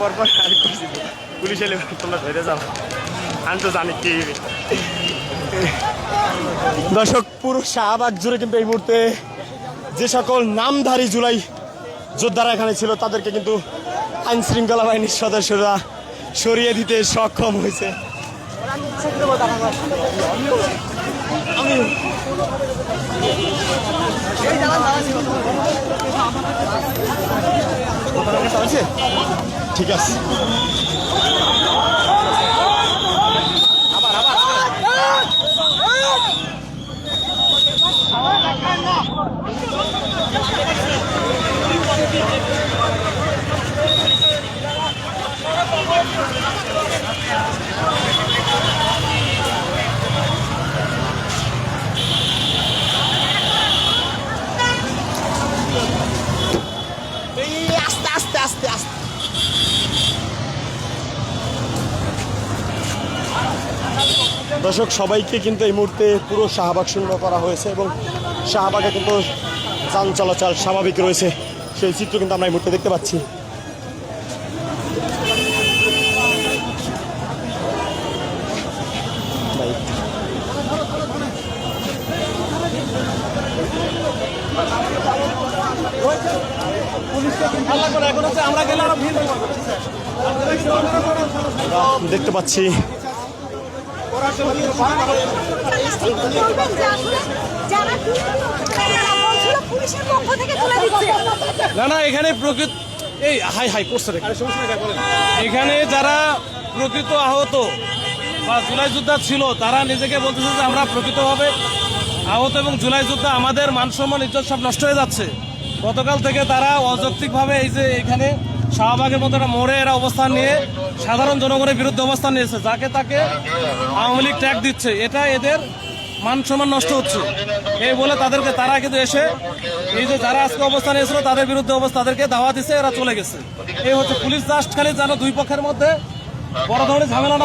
পরপর যে, পুলিশ এলে তোমরা ধরে যাও। আমি তো জানি কি দর্শক পুরো শাহবাগ জুড়ে কিন্তু এই মুহূর্তে যে সকল নামধারী জুলাই যোদ্ধারা এখানে ছিল তাদেরকে কিন্তু আইন শৃঙ্খলা বাহিনীর সদস্যরা সরিয়ে দিতে সক্ষম হয়েছে। আমি ঠিক আছে। আস্তে আস্তে আস্তে আস্তে। দর্শক, সবাইকে কিন্তু এই মুহূর্তে পুরো শাহবাগ শূন্য করা হয়েছে এবং শাহবাগে কিন্তু যান চলাচল স্বাভাবিক রয়েছে। সেই চিত্র কিন্তু আমরা এই মুহূর্তে দেখতে পাচ্ছি। দেখতে পাচ্ছি। না না, এখানে প্রকৃত এই, হাই হাই, করছে এখানে যারা প্রকৃত আহত বা জুলাই যোদ্ধা ছিল, তারা নিজেকে বলতেছে যে আমরা প্রকৃতভাবে আহত এবং জুলাই যোদ্ধা, আমাদের মান সম্মান, ইজ্জত সব নষ্ট হয়ে যাচ্ছে। গতকাল থেকে তারা অযৌক্তিকভাবে এই যে এখানে শাহবাগের মতো একটা মোড়ে এরা অবস্থান নিয়ে সাধারণ জনগণের বিরুদ্ধে অবস্থান নিয়েছে যাকে তাকে আওয়ামী লীগ ট্যাগ দিচ্ছে, এটা এদের মান সম্মান নষ্ট হচ্ছে এই বলে তাদেরকে, তারা কিন্তু এসে এই যে যারা আজকে অবস্থান এসেছিল তাদের বিরুদ্ধে অবস্থা, তাদেরকে দাওয়া দিছে, এরা চলে গেছে এই হচ্ছে পুলিশ জাস্ট খালি যেন দুই পক্ষের মধ্যে বড় ধরনের ঝামেলা।